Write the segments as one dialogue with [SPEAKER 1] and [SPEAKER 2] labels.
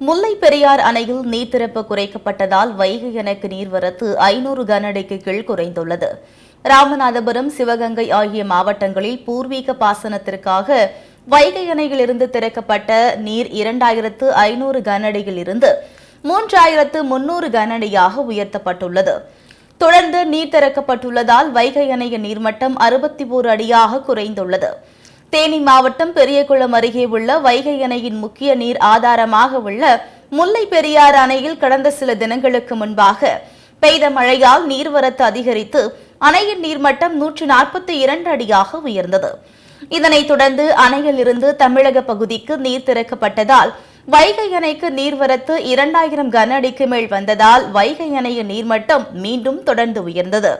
[SPEAKER 1] முல்லை பெரியார் அணையில் நீர்த்திறப்பு குறைக்கப்பட்டதால் வைகை அணைக்கு நீர்வரத்து ஐநூறு கனஅடிக்கு கீழ் குறைந்துள்ளது. ராமநாதபுரம் சிவகங்கை ஆகிய மாவட்டங்களில் பூர்வீக பாசனத்திற்காக வைகை அணையிலிருந்து திறக்கப்பட்ட நீர் இரண்டாயிரத்து ஐநூறு கனஅடியில் இருந்து மூன்றாயிரத்து முன்னூறு கனஅடியாக உயர்த்தப்பட்டுள்ளது. தொடர்ந்து நீர் திறக்கப்பட்டுள்ளதால் வைகை அணையின் நீர்மட்டம் அறுபத்தி ஓரு அடியாக குறைந்துள்ளது. தேனி மாவட்டம் பெரியகுளம் அருகே உள்ள வைகை அணையின் முக்கிய நீர் ஆதாரமாக உள்ள முல்லை பெரியாறு அணையில் கடந்த சில தினங்களுக்கு முன்பாக பெய்த மழையால் நீர்வரத்து அதிகரித்து அணையின் நீர்மட்டம் நூற்றி நாற்பத்தி இரண்டு அடியாக உயர்ந்தது. இதனைத் தொடர்ந்து அணையில் இருந்து தமிழக பகுதிக்கு நீர் திறக்கப்பட்டதால் வைகை அணைக்கு நீர்வரத்து இரண்டாயிரம் கன அடிக்கு மேல் வந்ததால் வைகை அணையின் நீர்மட்டம் மீண்டும் தொடர்ந்து உயர்ந்தது.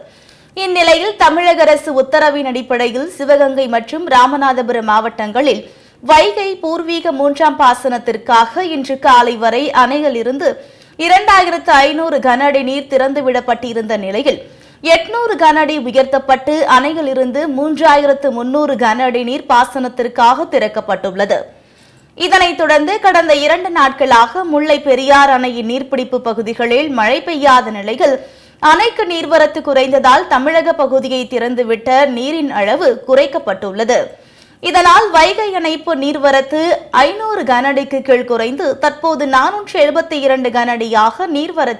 [SPEAKER 1] இந்நிலையில் தமிழக அரசு உத்தரவின் அடிப்படையில் சிவகங்கை மற்றும் ராமநாதபுரம் மாவட்டங்களில் வைகை பூர்வீக மூன்றாம் பாசனத்திற்காக இன்று காலை வரை அணையில் இரண்டாயிரத்து ஐநூறு கன அடி நீர் திறந்துவிடப்பட்டிருந்த நிலையில் எட்நூறு கன அடி உயர்த்தப்பட்டு அணையில் இருந்து மூன்றாயிரத்து முன்னூறு கன அடி நீர் பாசனத்திற்காக திறக்கப்பட்டுள்ளது. இதனைத் தொடர்ந்து கடந்த இரண்டு நாட்களாக முல்லை பெரியார் அணையின் நீர்பிடிப்பு பகுதிகளில் மழை பெய்யாத நிலையில் அணைக்கு நீர்வரத்து குறைந்ததால் தமிழக பகுதியை திறந்துவிட்ட நீரின் அளவு குறைக்கப்பட்டுள்ளது. இதனால் வைகை இணைப்பு நீர்வரத்து ஐநூறு கன அடிக்கு கீழ் குறைந்து தற்போது நானூற்று எழுபத்தி இரண்டு கனஅடியாக நீர்வரத்து